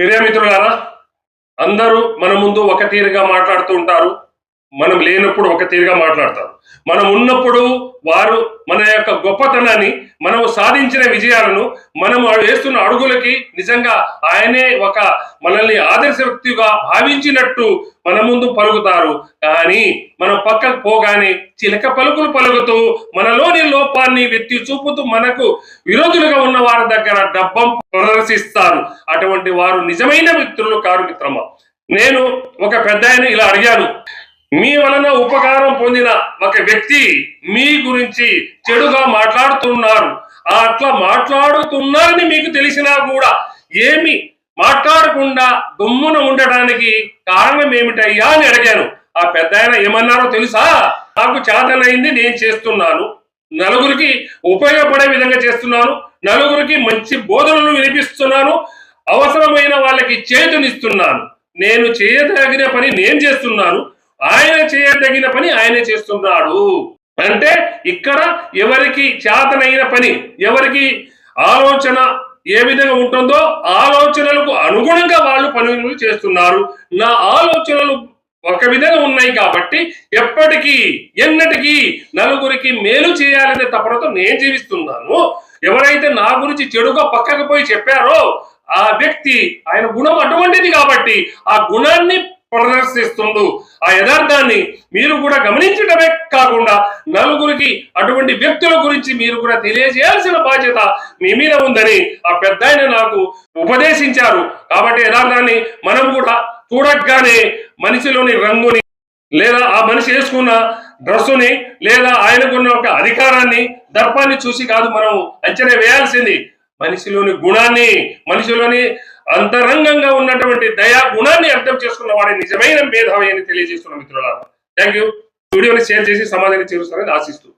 ప్రియమిత్రులారా అందరూ మన ముందు ఒక తీరుగా మాట్లాడుతూ ఉంటారు. మనం లేనప్పుడు ఒక తీరుగా మాట్లాడతారు. మనం ఉన్నప్పుడు వారు మన యొక్క గొప్పతనాన్ని మనం సాధించిన విజయాలను మనం వేస్తున్న అడుగులకి నిజంగా ఆయనే ఒక మనల్ని ఆదర్శ వ్యక్తిగా భావించినట్టు మన ముందు పలుకుతారు. కానీ మనం పక్కకు పోగానే చిలక పలుకులు పలుకుతూ మనలోని లోపాన్ని వెత్తి చూపుతూ మనకు విరోధులుగా ఉన్న వారి దగ్గర డబ్బం విమర్శిస్తారు అటువంటి వారు నిజమైన మిత్రులు కారు మిత్రమా? నేను ఒక పెద్ద ఇలా అడిగాను. మీ వలన ఉపకారం పొందిన ఒక వ్యక్తి మీ గురించి చెడుగా మాట్లాడుతున్నారు. ఆ అట్లా మాట్లాడుతున్నారని మీకు తెలిసినా కూడా ఏమి మాట్లాడకుండా దుమ్మున ఉండడానికి కారణం ఏమిటయ్యా అని అడిగాను. ఆ పెద్ద ఆయన ఏమన్నారో తెలుసా? నాకు చేతనైంది నేను చేస్తున్నాను. నలుగురికి ఉపయోగపడే విధంగా చేస్తున్నాను. నలుగురికి మంచి బోధనలు వినిపిస్తున్నాను. అవసరమైన వాళ్ళకి చేతునిస్తున్నాను. నేను చేయదగిన పని నేను చేస్తున్నాను. ఆయన చేయదగిన పని ఆయనే చేస్తున్నాడు. అంటే ఇక్కడ ఎవరికి చేతనైన పని ఎవరికి ఆలోచన ఏ విధంగా ఉంటుందో ఆలోచనలకు అనుగుణంగా వాళ్ళు పనులు చేస్తున్నారు. నా ఆలోచనలు ఒక విధంగా ఉన్నాయి కాబట్టి ఎప్పటికీ ఎన్నటికీ నలుగురికి మేలు చేయాలనే తపనతో నేను జీవిస్తున్నాను. ఎవరైతే నా గురించి చెడుగా పక్కకు పోయి చెప్పారో ఆ వ్యక్తి ఆయన గుణం అటువంటిది కాబట్టి ఆ గుణాన్ని ప్రదర్శిస్తుండు. ఆ యథార్థాన్ని మీరు కూడా గమనించడమే కాకుండా నలుగురికి అటువంటి వ్యక్తుల గురించి మీరు కూడా తెలియజేయాల్సిన బాధ్యత మీ మీద ఉందని ఆ పెద్ద నాకు ఉపదేశించారు. కాబట్టి యథార్థాన్ని మనం కూడా చూడగానే మనిషిలోని రంగుని లేదా ఆ మనిషి వేసుకున్న డ్రెస్సుని లేదా ఆయనకున్న ఒక అధికారాన్ని దర్పాన్ని చూసి కాదు మనం అంచనా వేయాల్సింది. మనిషిలోని గుణాన్ని మనిషిలోని అంతరంగంగా ఉన్నటువంటి దయా గుణాన్ని అర్థం చేసుకున్న వాడే నిజమైన మేధావి అని తెలియజేస్తున్న మిత్రులారా. థ్యాంక్ యూ వీడియోని షేర్ చేసి సమాధానం చేరుస్తారని ఆశిస్తూ